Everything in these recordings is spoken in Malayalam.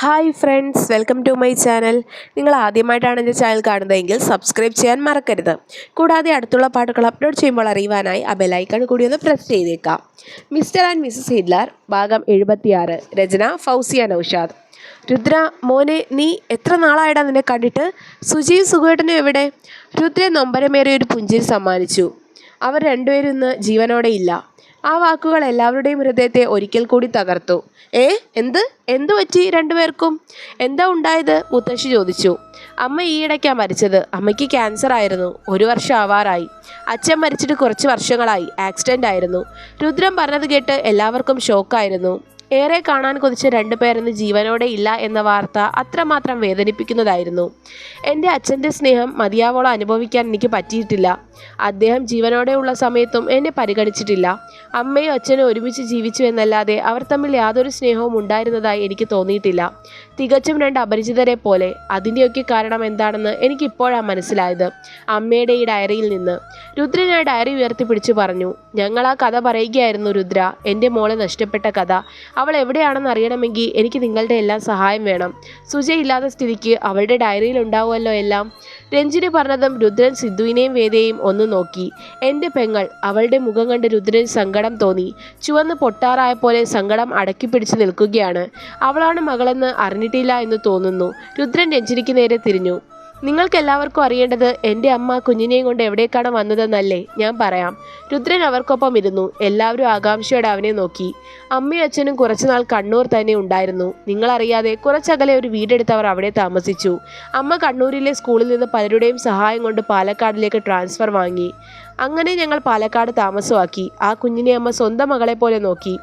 Hi friends welcome to my channel നിങ്ങൾ ആദ്യമായിട്ടാണ് എന്റെ ചാനൽ കാണുന്നതെങ്കിൽ സബ്സ്ക്രൈബ് ചെയ്യാൻ മറക്കരുത്. കൂടാതെ അടുത്തുള്ള പാട്ടുകൾ അപ്ലോഡ് ചെയ്യുമ്പോൾ അറിയുവാനായി ആ ബെലൈക്കൺ കൂടി ഒന്ന് പ്രസ് ചെയ്തേക്കാം മിസ്റ്റർ ആൻഡ് മിസ്സസ് ഹിഡ്ലാർ ഭാഗം എഴുപത്തിയാറ് രചന ഫൗസിയ നൌഷാദ്. രുദ്ര മോനെ നീ എത്ര നാളായിടാ നിന്നെ കണ്ടിട്ട്? സുജീവ് സുഖേട്ടനും എവിടെ? രുദ്ര നൊമ്പരമേറിയ ഒരു പുഞ്ചിരി സമ്മാനിച്ചു. അവർ രണ്ടുപേരും ഇന്ന് ജീവനോടെ ഇല്ല. ആ വാക്കുകൾ എല്ലാവരുടെയും ഹൃദയത്തെ ഒരിക്കൽ കൂടി തകർത്തു. ഏ? എന്ത്? എന്തു പറ്റി രണ്ടുപേർക്കും? എന്താ ഉണ്ടായത്? മുത്തശ്ശി ചോദിച്ചു. അമ്മ ഈയിടയ്ക്കാ മരിച്ചത്. അമ്മയ്ക്ക് ക്യാൻസർ ആയിരുന്നു. ഒരു വർഷം ആവാറായി. അച്ഛൻ മരിച്ചിട്ട് കുറച്ച് വർഷങ്ങളായി. ആക്സിഡന്റ് ആയിരുന്നു. രുദ്രം പറഞ്ഞത് കേട്ട് എല്ലാവർക്കും ഷോക്കായിരുന്നു ഏറെ കാണാൻ കൊതിച്ച രണ്ടു പേരെന്ന് ജീവനോടെ ഇല്ല എന്ന വാർത്ത അത്രമാത്രം വേദനിപ്പിക്കുന്നതായിരുന്നു. എന്റെ അച്ഛന്റെ സ്നേഹം മതിയാവോളം അനുഭവിക്കാൻ എനിക്ക് പറ്റിയിട്ടില്ല. അദ്ദേഹം ജീവനോടെയുള്ള സമയത്തും എന്നെ പരിഗണിച്ചിട്ടില്ല. അമ്മയും അച്ഛനും ഒരുമിച്ച് ജീവിച്ചു എന്നല്ലാതെ അവർ തമ്മിൽ യാതൊരു സ്നേഹവും ഉണ്ടായിരുന്നതായി എനിക്ക് തോന്നിയിട്ടില്ല. തികച്ചും രണ്ട് അപരിചിതരെ പോലെ. അതിന്റെയൊക്കെ കാരണം എന്താണെന്ന് എനിക്കിപ്പോഴാണ് മനസ്സിലായത്. അമ്മയുടെ ഈ ഡയറിയിൽ നിന്ന്. രുദ്രൻ ആ ഡയറി ഉയർത്തിപ്പിടിച്ചു പറഞ്ഞു ഞങ്ങൾ ആ കഥ പറയുകയായിരുന്നു രുദ്ര. എന്റെ മോളെ നഷ്ടപ്പെട്ട കഥ. അവൾ എവിടെയാണെന്ന് അറിയണമെങ്കിൽ എനിക്ക് നിങ്ങളുടെ എല്ലാം സഹായം വേണം. സുജ ഇല്ലാത്ത സ്ഥിതിക്ക് അവളുടെ ഡയറിയിൽ ഉണ്ടാവുമല്ലോ എല്ലാം. രഞ്ജിനി പറഞ്ഞതും രുദ്രൻ സിദ്ധുവിനെയും വേദയെയും ഒന്ന് നോക്കി. എന്റെ പെങ്ങൾ അവളുടെ മുഖം കണ്ട് രുദ്രൻ സങ്കടം തോന്നി. ചുവന്ന് പൊട്ടാറായ പോലെ സങ്കടം അടക്കി പിടിച്ച് നിൽക്കുകയാണ്. അവളാണ് മകളെന്ന് അറിഞ്ഞിട്ടില്ല എന്ന് തോന്നുന്നു. രുദ്രൻ രഞ്ജിനിക്ക് നേരെ തിരിഞ്ഞു. നിങ്ങൾക്കെല്ലാവർക്കും അറിയേണ്ടത് എന്റെ അമ്മ കുഞ്ഞിനെയും കൊണ്ട് എവിടേക്കാണ് വന്നതെന്നല്ലേ ഞാൻ പറയാം. രുദ്രൻ അവർക്കൊപ്പം ഇരുന്നു. എല്ലാവരും ആകാംക്ഷയോടെ അവനെ നോക്കി. അമ്മയും അച്ഛനും കുറച്ചുനാൾ കണ്ണൂർ തന്നെ ഉണ്ടായിരുന്നു. നിങ്ങളറിയാതെ കുറച്ചകലെ ഒരു വീടെടുത്ത് അവിടെ താമസിച്ചു. അമ്മ കണ്ണൂരിലെ സ്കൂളിൽ നിന്ന് പലരുടെയും സഹായം കൊണ്ട് പാലക്കാടിലേക്ക് ട്രാൻസ്ഫർ വാങ്ങി. അങ്ങനെ ഞങ്ങൾ പാലക്കാട് താമസമാക്കി. ആ കുഞ്ഞിനെ അമ്മ സ്വന്തം മകളെ പോലെ നോക്കി.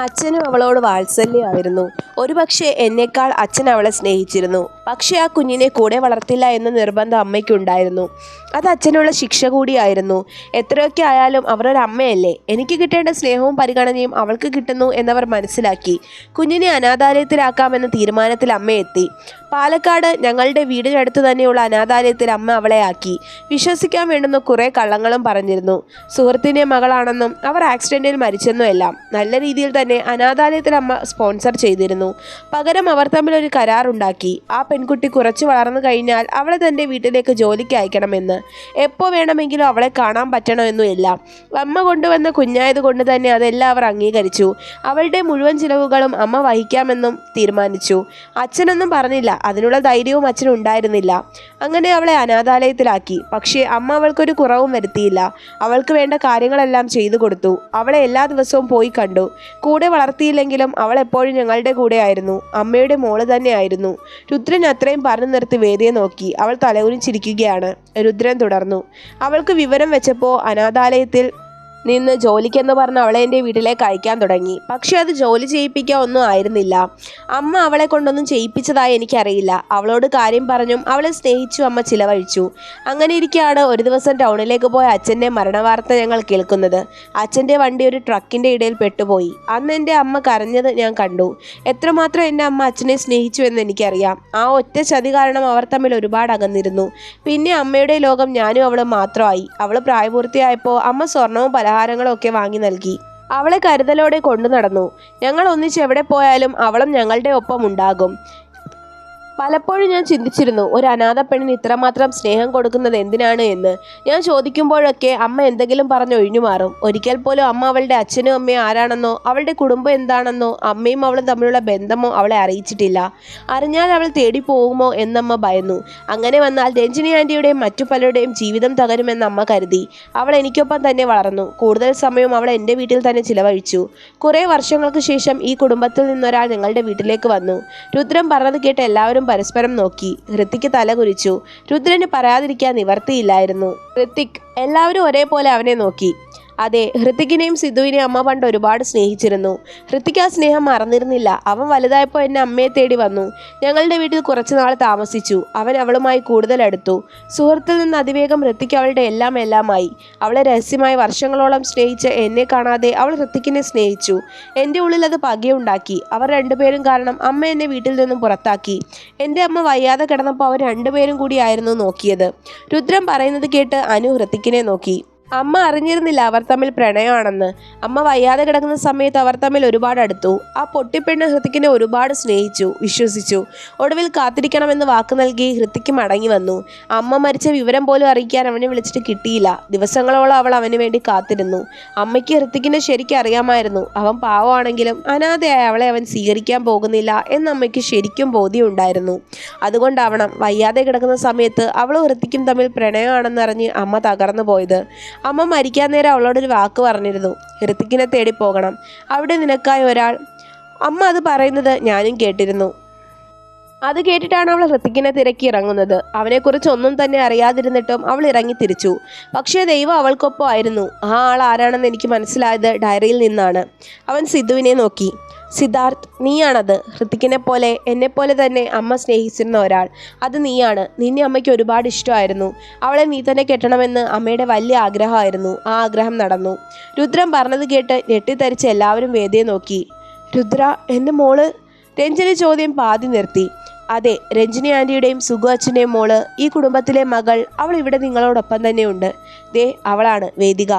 അച്ഛനും അവളോട് വാത്സല്യമായിരുന്നു. ഒരുപക്ഷെ എന്നേക്കാൾ അച്ഛൻ അവളെ സ്നേഹിച്ചിരുന്നു. പക്ഷേ ആ കുഞ്ഞിനെ കൂടെ വളർത്തില്ല എന്ന നിർബന്ധം അമ്മയ്ക്കുണ്ടായിരുന്നു. അത് അച്ഛനുള്ള ശിക്ഷ കൂടിയായിരുന്നു. എത്രയൊക്കെ ആയാലും അവർ ഒരു അമ്മയല്ലേ? എനിക്ക് കിട്ടേണ്ട സ്നേഹവും പരിഗണനയും അവൾക്ക് കിട്ടുന്നു എന്നവർ മനസ്സിലാക്കി. കുഞ്ഞിനെ അനാഥാലയത്തിലാക്കാമെന്ന തീരുമാനത്തിൽ അമ്മ എത്തി. പാലക്കാട് ഞങ്ങളുടെ വീടിനടുത്ത് തന്നെയുള്ള അനാഥാലയത്തിൽ അമ്മ അവളെ ആക്കി. വിശ്വസിക്കാൻ വേണ്ടുന്ന കുറേ കള്ളങ്ങളും പറഞ്ഞിരുന്നു. സുഹൃത്തിന്റെ മകളാണെന്നും അവർ ആക്സിഡന്റിൽ മരിച്ചെന്നും എല്ലാം. നല്ല രീതിയിൽ തന്നെ അനാഥാലയത്തിൽ അമ്മ സ്പോൺസർ ചെയ്തിരുന്നു. പകരം അവർ തമ്മിൽ ഒരു കരാറുണ്ടാക്കി. ആ പെൺകുട്ടി കുറച്ച് വളർന്നു കഴിഞ്ഞാൽ അവളെ തന്റെ വീട്ടിലേക്ക് ജോലിക്ക് അയക്കണമെന്ന്. എപ്പോൾ വേണമെങ്കിലും അവളെ കാണാൻ പറ്റണമെന്നും എല്ലാം അമ്മ കൊണ്ടുവന്ന കുഞ്ഞായത് കൊണ്ട് തന്നെ അതെല്ലാം അവർ അംഗീകരിച്ചു. അവളുടെ മുഴുവൻ ചിലവുകളും അമ്മ വഹിക്കാമെന്നും തീരുമാനിച്ചു. അച്ഛനൊന്നും പറഞ്ഞില്ല. അതിനുള്ള ധൈര്യവും അച്ഛൻ ഉണ്ടായിരുന്നില്ല. അങ്ങനെ അവളെ അനാഥാലയത്തിലാക്കി. പക്ഷേ അമ്മ അവൾക്കൊരു കുറവും വരുത്തിയില്ല. അവൾക്ക് വേണ്ട കാര്യങ്ങളെല്ലാം ചെയ്തു കൊടുത്തു. അവളെ എല്ലാ ദിവസവും പോയി കണ്ടു. കൂടെ വളർത്തിയില്ലെങ്കിലും അവൾ എപ്പോഴും ഞങ്ങളുടെ കൂടെ ആയിരുന്നു. അമ്മയുടെ മോൾ തന്നെയായിരുന്നു. രുദ്രൻ അത്രയും പറഞ്ഞു നിർത്തി വേദിയെ നോക്കി. അവൾ തലകുനിച്ചിരിക്കുകയാണ്. രുദ്രൻ തുടർന്നു. അവൾക്ക് വിവരം വെച്ചപ്പോൾ അനാഥാലയത്തിൽ നിന്ന് ജോലിക്കെന്ന് പറഞ്ഞ് അവളെ എന്റെ വീട്ടിലേക്ക് അയക്കാൻ തുടങ്ങി. പക്ഷെ അത് ജോലി ചെയ്യിപ്പിക്കുക ഒന്നും ആയിരുന്നില്ല. അമ്മ അവളെ കൊണ്ടൊന്നും ചെയ്യിപ്പിച്ചതായി എനിക്കറിയില്ല. അവളോട് കാര്യം പറഞ്ഞും അവളെ സ്നേഹിച്ചു അമ്മ ചിലവഴിച്ചു. അങ്ങനെ ഇരിക്കുകയാണ് ഒരു ദിവസം ടൗണിലേക്ക് പോയ അച്ഛന്റെ മരണവാർത്ത ഞങ്ങൾ കേൾക്കുന്നത്. അച്ഛന്റെ വണ്ടി ഒരു ട്രക്കിന്റെ ഇടയിൽ പെട്ടുപോയി. അന്ന് എന്റെ അമ്മ കരഞ്ഞത് ഞാൻ കണ്ടു. എത്രമാത്രം എന്റെ അമ്മ അച്ഛനെ സ്നേഹിച്ചു എന്ന് എനിക്കറിയാം. ആ ഒറ്റ ചതി കാരണം അവർ തമ്മിൽ ഒരുപാട് അകന്നിരുന്നു. പിന്നെ അമ്മയുടെ ലോകം ഞാനും അവളും മാത്രമായി. അവൾ പ്രായപൂർത്തിയായപ്പോൾ അമ്മ സ്വർണവും പല പലഹാരങ്ങളും ഒക്കെ വാങ്ങി നൽകി. അവളെ കരുതലോടെ കൊണ്ടു നടന്നു. ഞങ്ങൾ ഒന്നിച്ച് എവിടെ പോയാലും അവളും ഞങ്ങളുടെ ഒപ്പം ഉണ്ടാകും. പലപ്പോഴും ഞാൻ ചിന്തിച്ചിരുന്നു ഒരു അനാഥ പെണ്ണിന് ഇത്രമാത്രം സ്നേഹം കൊടുക്കുന്നത് എന്തിനാണ് എന്ന്. ഞാൻ ചോദിക്കുമ്പോഴൊക്കെ അമ്മ എന്തെങ്കിലും പറഞ്ഞ് ഒഴിഞ്ഞു മാറും. ഒരിക്കൽ പോലും അമ്മ അവളുടെ അച്ഛനും അമ്മയും ആരാണെന്നോ അവളുടെ കുടുംബം എന്താണെന്നോ അമ്മയും അവളും തമ്മിലുള്ള ബന്ധമോ അവളെ അറിയിച്ചിട്ടില്ല. അറിഞ്ഞാൽ അവൾ തേടി പോകുമോ എന്നമ്മ ഭയന്നു. അങ്ങനെ വന്നാൽ രഞ്ജിനി ആന്റിയുടെയും മറ്റു പലരുടെയും ജീവിതം തകരുമെന്ന് അമ്മ കരുതി. അവൾ എനിക്കൊപ്പം തന്നെ വളർന്നു. കൂടുതൽ സമയം അവൾ എന്റെ വീട്ടിൽ തന്നെ ചിലവഴിച്ചു. കുറേ വർഷങ്ങൾക്ക് ശേഷം ഈ കുടുംബത്തിൽ നിന്നൊരാൾ ഞങ്ങളുടെ വീട്ടിലേക്ക് വന്നു. രുദ്രം പറഞ്ഞത് കേട്ട് എല്ലാവരും പരസ്പരം നോക്കി ഹൃത്തിക്ക് തലകുരിച്ചു രുദ്രന് പറയാതിരിക്കാൻ നിവർത്തിയില്ലായിരുന്നു. ഹൃത്തിക് എല്ലാവരും ഒരേപോലെ അവനെ നോക്കി. അതെ ഹൃത്തിക്കിനെയും സിദ്ധുവിനെയും അമ്മ പണ്ട് ഒരുപാട് സ്നേഹിച്ചിരുന്നു. ഹൃത്തിക്ക് ആ സ്നേഹം മറന്നിരുന്നില്ല. അവൻ വലുതായപ്പോൾ എന്നെ അമ്മയെ തേടി വന്നു. ഞങ്ങളുടെ വീട്ടിൽ കുറച്ചു നാൾ താമസിച്ചു. അവൻ അവളുമായി കൂടുതൽ അടുത്തു. സുഹൃത്തിൽ നിന്ന് അതിവേഗം ഹൃത്തിക്ക് അവളുടെ എല്ലാം എല്ലാമായി. അവളെ രഹസ്യമായി വർഷങ്ങളോളം സ്നേഹിച്ച് എന്നെ കാണാതെ അവൾ ഹൃത്തിക്കിനെ സ്നേഹിച്ചു. എന്റെ ഉള്ളിൽ അത് പകയുണ്ടാക്കി. അവർ രണ്ടുപേരും കാരണം അമ്മ എന്നെ വീട്ടിൽ നിന്നും പുറത്താക്കി. എന്റെ അമ്മ വയ്യാതെ കിടന്നപ്പോൾ അവർ രണ്ടുപേരും കൂടിയായിരുന്നു നോക്കിയത്. രുദ്രം പറയുന്നത് കേട്ട് അനു ഹൃത്തിക്കിനെ നോക്കി. അമ്മ അറിഞ്ഞിരുന്നില്ല അവർ തമ്മിൽ പ്രണയമാണെന്ന്. അമ്മ വയ്യാതെ കിടക്കുന്ന സമയത്ത് അവർ തമ്മിൽ ഒരുപാട് അടുത്തു. ആ പൊട്ടിപ്പെണ്ണ് ഹൃത്തിക്കിനെ ഒരുപാട് സ്നേഹിച്ചു വിശ്വസിച്ചു. ഒടുവിൽ കാത്തിരിക്കണമെന്ന് വാക്ക് നൽകി ഹൃത്തിക്ക് മടങ്ങി വന്നു. അമ്മ മരിച്ച വിവരം പോലും അറിയിക്കാൻ അവനെ വിളിച്ചിട്ട് കിട്ടിയില്ല. ദിവസങ്ങളോളം അവൾ അവന് വേണ്ടി കാത്തിരുന്നു. അമ്മയ്ക്ക് ഹൃത്തിക്കിനെ ശരിക്കും അറിയാമായിരുന്നു. അവൻ പാവമാണെങ്കിലും അനാഥയായ അവളെ അവൻ സ്വീകരിക്കാൻ പോകുന്നില്ല എന്ന് അമ്മയ്ക്ക് ശരിക്കും ബോധ്യമുണ്ടായിരുന്നു. അതുകൊണ്ടാവണം വയ്യാതെ കിടക്കുന്ന സമയത്ത് അവളും ഹൃത്തിക്കും തമ്മിൽ പ്രണയമാണെന്നറിഞ്ഞ് അമ്മ തകർന്നു പോയത് അമ്മ മരിക്കാൻ നേരം അവളോടൊരു വാക്ക് പറഞ്ഞിരുന്നു. ഹൃത്തിക്കിനെ തേടി പോകണം. അവിടെ നിനക്കായി ഒരാൾ. അമ്മ അത് പറയുന്നത് ഞാനും കേട്ടിരുന്നു. അത് കേട്ടിട്ടാണ് അവൾ ഹൃത്തിക്കിനെ തിരക്കി ഇറങ്ങുന്നത്. അവനെക്കുറിച്ച് ഒന്നും തന്നെ അറിയാതിരുന്നിട്ടും അവൾ ഇറങ്ങി തിരിച്ചു. പക്ഷേ ദൈവം അവൾക്കൊപ്പം ആയിരുന്നു. ആ ആൾ ആരാണെന്ന് എനിക്ക് മനസ്സിലായത് ഡയറിയിൽ നിന്നാണ്. അവൻ സിദ്ധുവിനെ നോക്കി. സിദ്ധാർത്ഥ് നീയാണത്. ഹൃത്തിക്കിനെ പോലെ എന്നെപ്പോലെ തന്നെ അമ്മ സ്നേഹിച്ചിരുന്ന ഒരാൾ. അത് നീയാണ്. നിന്നെ അമ്മയ്ക്ക് ഒരുപാട് ഇഷ്ടമായിരുന്നു. അവളെ നീ തന്നെ കെട്ടണമെന്ന് അമ്മയുടെ വലിയ ആഗ്രഹമായിരുന്നു. ആ ആഗ്രഹം നടന്നു. രുദ്രം പറഞ്ഞത് കേട്ട് ഞെട്ടിത്തരിച്ച് എല്ലാവരും വേദിയെ നോക്കി. രുദ്ര എന്റെ മോൾ? രഞ്ജന ചോദ്യം പാതി നിർത്തി. അതെ രഞ്ജിനി ആന്റിയുടെയും സുഗു അച്ഛന്റെയും മോൾ ഈ കുടുംബത്തിലെ മകൾ അവൾ ഇവിടെ നിങ്ങളോടൊപ്പം തന്നെയുണ്ട്. ദേ അവളാണ് വേദിക.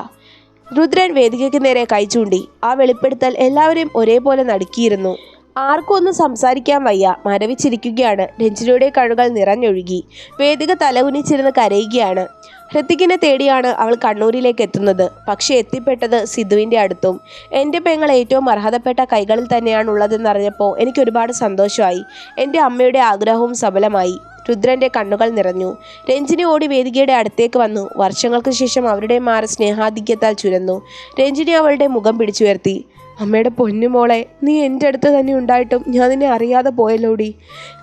രുദ്രൻ വേദികയ്ക്ക് നേരെ കൈ ചൂണ്ടി. ആ വെളിപ്പെടുത്തൽ എല്ലാവരെയും ഒരേപോലെ നടുക്കിയിരുന്നു. ആർക്കും ഒന്നും സംസാരിക്കാൻ വയ്യ. മരവിച്ചിരിക്കുകയാണ്. രഞ്ജിനിയുടെ കഴുകൾ നിറഞ്ഞൊഴുകി. വേദിക തലകുനിച്ചിരുന്ന് കരയുകയാണ്. ഹൃത്തിക്കിനെ തേടിയാണ് അവൾ കണ്ണൂരിലേക്ക് എത്തുന്നത്. പക്ഷേ എത്തിപ്പെട്ടത് സിദ്ധുവിന്റെ അടുത്തും. എന്റെ പെങ്ങൾ ഏറ്റവും അർഹതപ്പെട്ട കൈകളിൽ തന്നെയാണ് ഉള്ളതെന്നറിഞ്ഞപ്പോൾ എനിക്ക് ഒരുപാട് സന്തോഷമായി. എന്റെ അമ്മയുടെ ആഗ്രഹവും സഫലമായി രുദ്രന്റെ കണ്ണുകൾ നിറഞ്ഞു. രഞ്ജിനി ഓടി വേദികയുടെ അടുത്തേക്ക് വന്നു. വർഷങ്ങൾക്ക് ശേഷം അവരുടെ മാറി സ്നേഹാധിക്യത്താൽ ചുരന്നു. രഞ്ജിനി അവളുടെ മുഖം പിടിച്ചുയർത്തി. അമ്മയുടെ പൊന്നുമോളെ നീ എന്റെ അടുത്ത് തന്നെ ഉണ്ടായിട്ടും ഞാൻ നിന്നെ അറിയാതെ പോയല്ലോടി.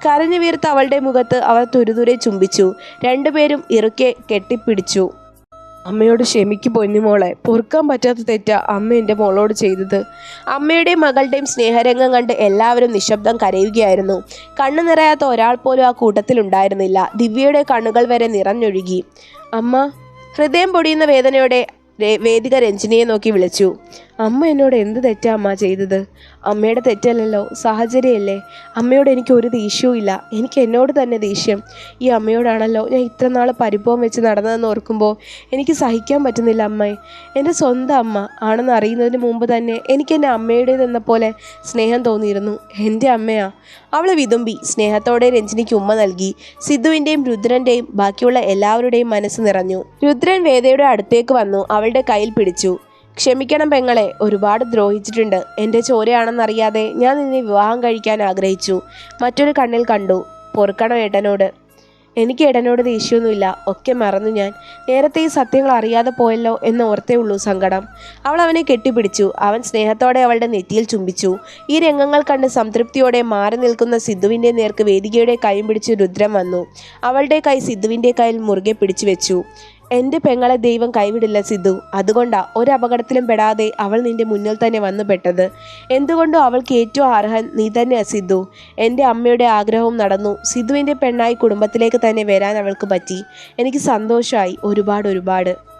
കരഞ്ഞു വീർത്ത് അവളുടെ മുഖത്ത് അവർ തുരുതുരെ ചുംബിച്ചു. രണ്ടുപേരും ഇറുക്കെ കെട്ടിപ്പിടിച്ചു. അമ്മയോട് ക്ഷമിക്ക് പൊന്നുമോളെ പൊറുക്കാൻ പറ്റാത്ത തെറ്റ അമ്മ എന്റെ മോളോട് ചെയ്തത്. അമ്മയുടെയും മകളുടെയും സ്നേഹരംഗം കണ്ട് എല്ലാവരും നിശബ്ദം കരയുകയായിരുന്നു. കണ്ണു നിറയാത്ത ഒരാൾ പോലും ആ കൂട്ടത്തിലുണ്ടായിരുന്നില്ല ദിവ്യയുടെ കണ്ണുകൾ വരെ നിറഞ്ഞൊഴുകി. അമ്മ ഹൃദയം പൊടിയുന്ന വേദനയോടെ വേദിക രഞ്ജിനിയെ നോക്കി വിളിച്ചു. അമ്മ എന്നോട് എന്ത് തെറ്റാ അമ്മ ചെയ്തത്? അമ്മയുടെ തെറ്റല്ലല്ലോ സാഹചര്യമല്ലേ? അമ്മയോട് എനിക്ക് ഒരു ദേഷ്യവും ഇല്ല. എനിക്ക് എന്നോട് തന്നെ ദേഷ്യം. ഈ അമ്മയോടാണല്ലോ ഞാൻ ഇത്ര നാൾ പരിഭവം വെച്ച് നടന്നതെന്ന് ഓർക്കുമ്പോൾ എനിക്ക് സഹിക്കാൻ പറ്റുന്നില്ല അമ്മയെ എന്റെ സ്വന്തം അമ്മ ആണെന്ന് അറിയുന്നതിന് മുമ്പ് തന്നെ എനിക്ക് എന്റെ അമ്മയുടേതെന്ന പോലെ സ്നേഹം തോന്നിയിരുന്നു. എന്റെ അമ്മയാ. അവളെ വിതുമ്പി സ്നേഹത്തോടെ രഞ്ജിനിക്ക് ഉമ്മ നൽകി. സിദ്ധുവിന്റെയും രുദ്രന്റെയും ബാക്കിയുള്ള എല്ലാവരുടെയും മനസ്സ് നിറഞ്ഞു. രുദ്രൻ വേദയുടെ അടുത്തേക്ക് വന്നു അവളുടെ കയ്യിൽ പിടിച്ചു. ക്ഷമിക്കണം പെങ്ങളെ ഒരുപാട് ദ്രോഹിച്ചിട്ടുണ്ട്. എന്റെ ചോരയാണെന്നറിയാതെ ഞാൻ നിന്നെ വിവാഹം കഴിക്കാൻ ആഗ്രഹിച്ചു. മറ്റൊരു കണ്ണിൽ കണ്ടു. പൊറുക്കണം ഏട്ടനോട്. എനിക്ക് ഏട്ടനോട് ദേഷ്യമൊന്നുമില്ല. ഒക്കെ മറന്നു ഞാൻ. നേരത്തെ ഈ സത്യങ്ങൾ അറിയാതെ പോയല്ലോ എന്ന് ഓർത്തേ ഉള്ളൂ സങ്കടം. അവൾ അവനെ കെട്ടിപ്പിടിച്ചു. അവൻ സ്നേഹത്തോടെ അവളുടെ നെറ്റിയിൽ ചുംബിച്ചു. ഈ രംഗങ്ങൾ കണ്ട് സംതൃപ്തിയോടെ മാറി നിൽക്കുന്ന സിദ്ധുവിന്റെ നേർക്ക് വേദികയുടെ കൈയും പിടിച്ച് രുദ്രം വന്നു. അവളുടെ കൈ സിദ്ധുവിന്റെ കയ്യിൽ മുറുകെ പിടിച്ചു വെച്ചു. എന്റെ പെങ്ങളെ ദൈവം കൈവിടില്ല സിദ്ധു. അതുകൊണ്ടാ ഒരു പെടാതെ അവൾ നിന്റെ മുന്നിൽ തന്നെ വന്നു പെട്ടത്. എന്തുകൊണ്ടോ അവൾക്ക് ഏറ്റവും അർഹൻ നീ തന്നെ സിദ്ധു. എന്റെ അമ്മയുടെ ആഗ്രഹവും നടന്നു. സിദ്ധുവിന്റെ പെണ്ണായി കുടുംബത്തിലേക്ക് തന്നെ വരാൻ അവൾക്ക് പറ്റി. എനിക്ക് സന്തോഷമായി ഒരുപാട് ഒരുപാട്.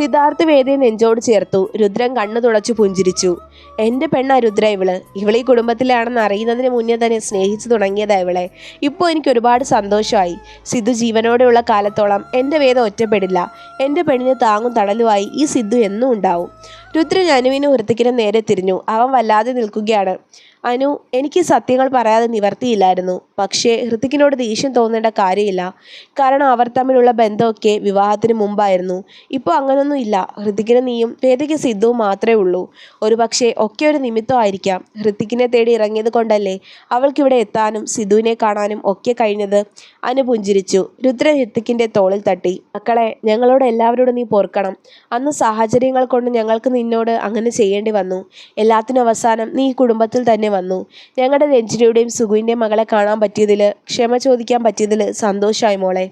സിദ്ധാർത്ഥ വേദിയെ നെഞ്ചോട് ചേർത്തു. രുദ്രൻ കണ്ണു തുളച്ചു പുഞ്ചിരിച്ചു. എന്റെ പെണ്ണാ രുദ്ര ഇവൾ. ഇവളെ കുടുംബത്തിലാണെന്ന് അറിയുന്നതിന് മുന്നേ തന്നെ സ്നേഹിച്ചു തുടങ്ങിയതാ ഇവളെ. ഇപ്പോൾ എനിക്ക് ഒരുപാട് സന്തോഷമായി സിദ്ധു ജീവനോടെയുള്ള കാലത്തോളം എന്റെ വേദം ഒറ്റപ്പെടില്ല. എന്റെ പെണ്ണിന് താങ്ങും തണലുമായി ഈ സിദ്ധു എന്നും ഉണ്ടാവും. രുദ്രൻ അനുവിന് ഹൃത്തിക്കിനും നേരെ തിരിഞ്ഞു. അവൻ വല്ലാതെ നിൽക്കുകയാണ്. അനു എനിക്ക് സത്യങ്ങൾ പറയാതെ നിവർത്തിയില്ലായിരുന്നു. പക്ഷേ ഹൃത്തിക്കിനോട് ദേഷ്യം തോന്നേണ്ട കാര്യമില്ല. കാരണം അവർ തമ്മിലുള്ള ബന്ധമൊക്കെ വിവാഹത്തിന് മുമ്പായിരുന്നു. ഇപ്പോൾ അങ്ങനൊന്നും ഇല്ല. ഹൃത്തിക്കിന് നീയും വേദയ്ക്ക് സിദ്ധുവും മാത്രമേ ഉള്ളൂ. ഒരു പക്ഷേ ഒക്കെ ഒരു നിമിത്തമായിരിക്കാം ഹൃത്തിക്കിനെ തേടി ഇറങ്ങിയത് കൊണ്ടല്ലേ അവൾക്കിവിടെ എത്താനും സിദ്ധുവിനെ കാണാനും ഒക്കെ കഴിഞ്ഞത്. അനു പുഞ്ചിരിച്ചു. രുദ്രൻ ഹൃത്തിക്കിന്റെ തോളിൽ തട്ടി. മക്കളെ ഞങ്ങളോട് എല്ലാവരോടും നീ പൊറുക്കണം. അന്ന് സാഹചര്യങ്ങൾ കൊണ്ട് ഞങ്ങൾക്ക് നിന്നോട് അങ്ങനെ ചെയ്യേണ്ടി വന്നു. എല്ലാത്തിനും അവസാനം നീ കുടുംബത്തിൽ തന്നെ വന്നു. ഞങ്ങളുടെ രഞ്ജിനിയുടെയും സുഖുവിന്റെയും മകളെ കാണാൻ പറ്റിയതിൽ ക്ഷമ ചോദിക്കാൻ പറ്റിയതിൽ സന്തോഷമായി മോളെ.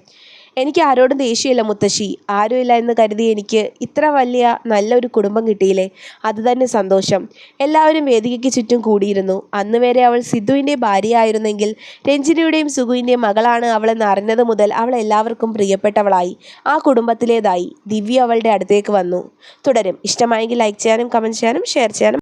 എനിക്ക് ആരോടും ദേഷ്യമില്ല മുത്തശ്ശി. ആരുമില്ല എന്ന് കരുതി എനിക്ക് ഇത്ര വലിയ നല്ലൊരു കുടുംബം കിട്ടിയില്ലേ? അത് തന്നെ സന്തോഷം. എല്ലാവരും വേദികയ്ക്ക് ചുറ്റും കൂടിയിരുന്നു. അന്ന് വരെ അവൾ സിദ്ധുവിന്റെ ഭാര്യയായിരുന്നെങ്കിൽ രഞ്ജിനിയുടെയും സുഖുവിന്റെയും മകളാണ് അവളെന്ന് അറിഞ്ഞത് മുതൽ അവൾ എല്ലാവർക്കും പ്രിയപ്പെട്ടവളായി. ആ കുടുംബത്തിലേതായി. ദിവ്യ അവളുടെ അടുത്തേക്ക് വന്നു. തുടരും. ഇഷ്ടമായെങ്കിൽ ലൈക്ക് ചെയ്യാനും കമന്റ് ചെയ്യാനും ഷെയർ ചെയ്യാനും